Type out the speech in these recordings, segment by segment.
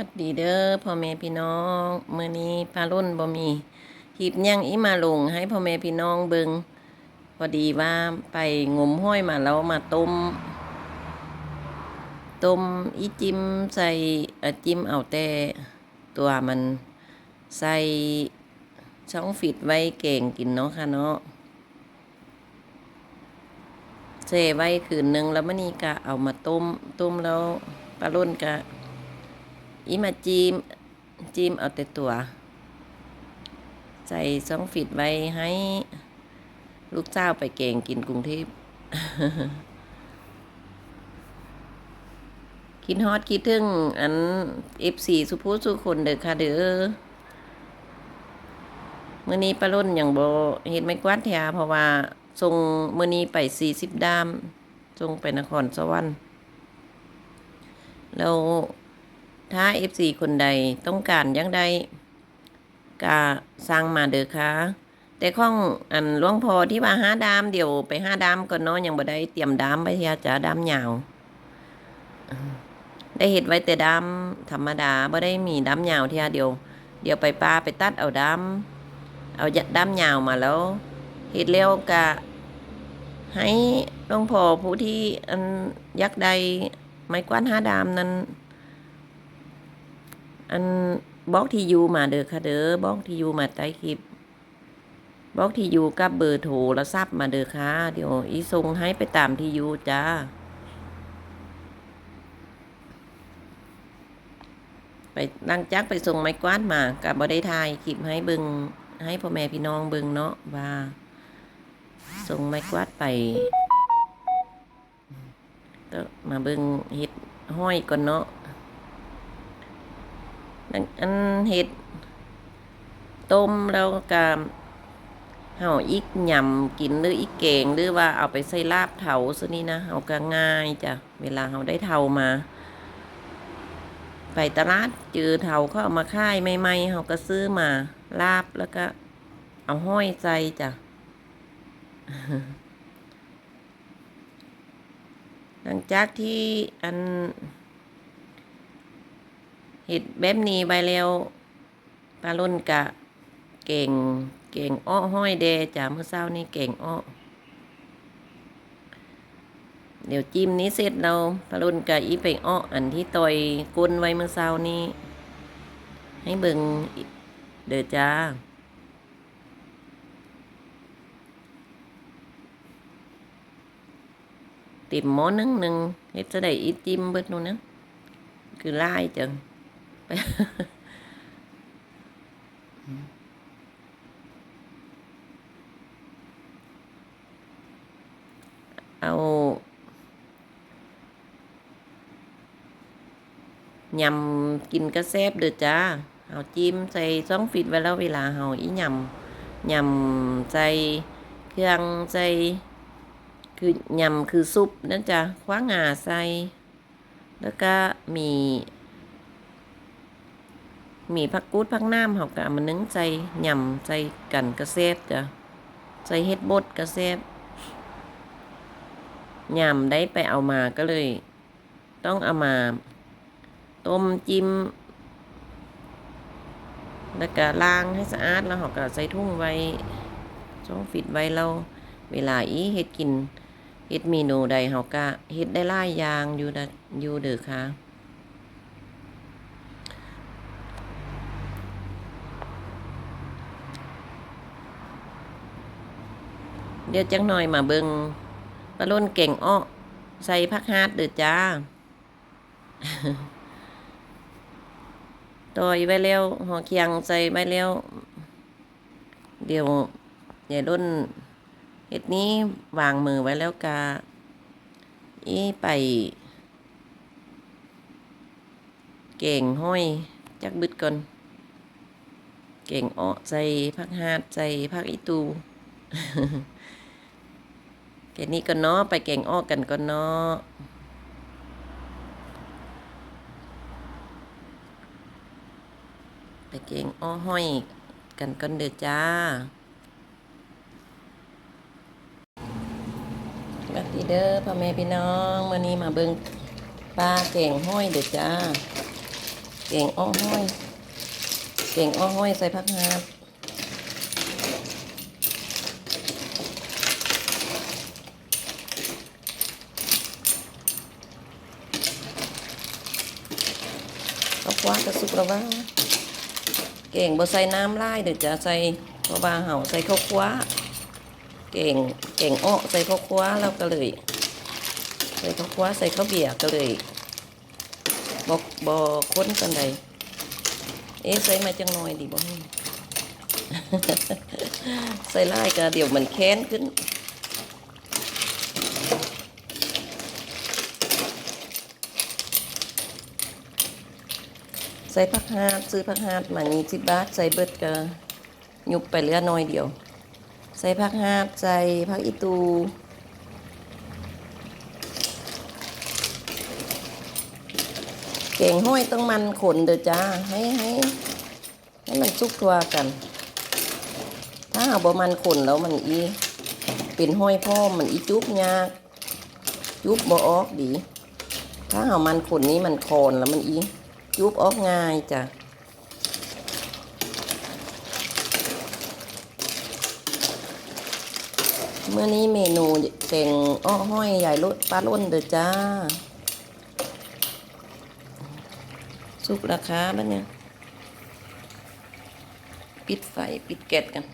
วัสดีเด้อพ่อแม่พี่น้องมื้อนี้ปลารุ่นบ่มีคลิปหยังอีมาลงให้พ่อแม่พี่น้องเบิงพอดีว่าไปงมห้อยมาแล้วมาต้มต้มอีจิ้มใส่จิ้มเอาแต่ตัวมันใส่ช่องฟิตไว้เก่งกินเนาะค่ะเนาะเซไว้คืนหนึงแล้วมื้อนี้ก็เอามาต้มต้มแล้วปลารุ่นก็ อีมาจีมจีมเอาแต่ตัว ใส่ซองฟิตไว้ให้ลูกเจ้าไปเก่งกินกรุงเทพคิดฮอดคิดถึงอันเอฟซีสุภูสุคนเด้อค่ะเด้อมื่อนี้ปลาล้นอย่างโบเฮ็ดไม่กวาดแถวเพราะว่าส่งมื่อนี้ไปสี่สิบดามส่งไปนครสวรรค์แล้ว ถ้า FC คนใดต้องการยังใดก็สร้างมาเด้อค่ะแต่ข้องอันหลวงพอที่ว่าห้าดามเดี๋ยวไปห้าดามก่อนเนาะยังบ่ได้เตรียมดามไปทียจ้าดามยาวได้เห็ดไว้แต่ดามธรรมดาบ่ได้มีดามยาวทียเดียว เดี๋ยวไปป้าไปตัดเอาดามเอาดามยาวมาแล้วเห็ดแล้วก็ให้หลวงพ่อผู้ที่อันยักใดไม้กว้าดห้าดามนั้น อันบล็อกที่อยู่มาเด้อค่ะเด้อบล็อกที่อยู่มาใต้คลิปบล็อกที่อยู่กับเบอร์โทรศัพท์มาเด้อค่ะเดี๋ยวอีส่งให้ไปตามที่อยู่จ้าไปหลังจากไปส่งไม้กวาดมากับบ่ได้ถ่ายคลิปให้เบิงให้พ่อแม่พี่น้องเบิงเนาะว่าส่งไม้กวาดไปก็มาเบิงเฮ็ดห้อยก่อนเนาะ อันเห็ด ต้มแล้วก็เห่าอีกยำกินหรืออีกแกงหรือว่าเอาไปใส่ลาบเถาซะนี่นะเฮาก็ง่ายจ้ะเวลาเฮาได้เถามา ไปตลาดเจอเถาเขาเอามาค่ายใหม่ๆเฮาก็ซื้อมาลาบแล้วก็ เอาห้อยใจจ้ะหลังจากที่อัน เห็ดแบบนี้ไปแล้วปลาล้นกะ เก่ง เก่งอ้อห้อยเดจ้าเมื่อเช้านี้เก่งอ้อเดี๋ยวจิ้มนี้เสร็จเราปลาล้นกะอีไปอ้ออันที่ต่อยกุนไว้เมื่อเช้านี้ ให้เบิ่งเด้อจ้าติ่มหม้อนึงหนึ่งเฮ็ดจะได้อีจิ้มเบิดนู่นนะคือไล่จัง ไปเอายำกินกระแซบเด้อจ้า เอาจิ้มใส่ซองฟิตไว้แล้วเวลาเฮาอียำยำใส่เครื่องใส่คือยำคือซุปนั่นจ้ะคว้างาใส่ แล้วก็มี มีผักกูดผักน้ำเขาก็เอามานึงใส่ยำใส่กันกระเซบจ้ะใส่เฮ็ดบดกระเซบยำได้ไปเอามาก็เลย ต้องเอามา ต้มจิ้มแล้วก็ล้างให้สะอาดแล้วเขาก็ใส่ทุ่งไว้ช่องฟิตไว้เราเวลาอีเฮ็ดกินเฮ็ดเมนูใดเขาก็เฮ็ดได้หลายอย่างอยู่นะอยู่เด้อค่ะ เดี๋ยวจังหน่อยมาเบิงปลาล้นเก่งอ้อใส่ผักฮาร์ดเด้อจ้าต่อยไว้แล้วหอเคียงใส่ไว้แล้ว เดี๋ยวอย่าล้นเห็ดนี้วางมือไว้แล้วกาอีไปเก่งห้อยจักบึดก่อน เก่งอ้อใส่ผักฮาดใส่ผักอีตู แค่นี้ก็เนาะไปแก่งอ้อกันก็เนาะไปแกงอ้อห้อยกันก่อนเด้อจ้าสวัสดีเด้อพ่อแม่พี่น้องวันนี้มาเบิ่งปลาแกงห้อยเด้อจ้า เก่งอ้อห้อย เก่งอ้อห้อยใส่ผักฮาด ว้ากระสุกแล้วว่าเก่งบ่ใส่น้ำไลายเดี๋ยวจะใส่เพราะว่าเห่าใส่ข้าวคว้าเก่งเก่งอ้อใส่ข้าวคว้าแล้วก็เลยใส่ข้าวคว้าใส่ข้าวเบียร์ก็เลยบอกบอค้นกันใดเอ๊ะใส่มาจังหน่อยดีบ่ใส่ไล่ก็เดี๋ยวมันแค้นขึ้น ส่ผักฮาดซื้อผักฮาดมานี่สิบบาทใส่เบิดก็ยุบไปเหลือน้อยเดียว ใส่ผักฮาดใส่ผักอีตูเก่งห้อยต้องมันขนเด้อจ้าให้ให้ให้มันสุกทัวกัน ถ้าเอาบ่มันขนแล้วมันอีเป็นห้อยพ่อมันอีจุบยากจุบบ่ออกดี ถ้าเอามันขนนี้มันโคนแล้วมันอี จุบออกง่ายจ้ะเมื่อนี้เมนูเก่งอ้อห้อยใหญ่รสปลาล้นเด้อจ้า สุกราคาบ้านเนี่ย ปิดไฟปิดแก๊สกัน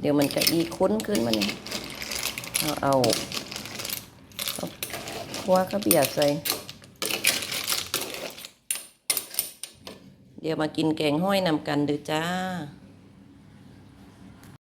เดี๋ยวมันจะอีค้นขึ้นมาเนี่ยเอาเอา คว้าข้าเบียดใส่เดี๋ยวมากินแกงห้อยนำกันเด้อจ้า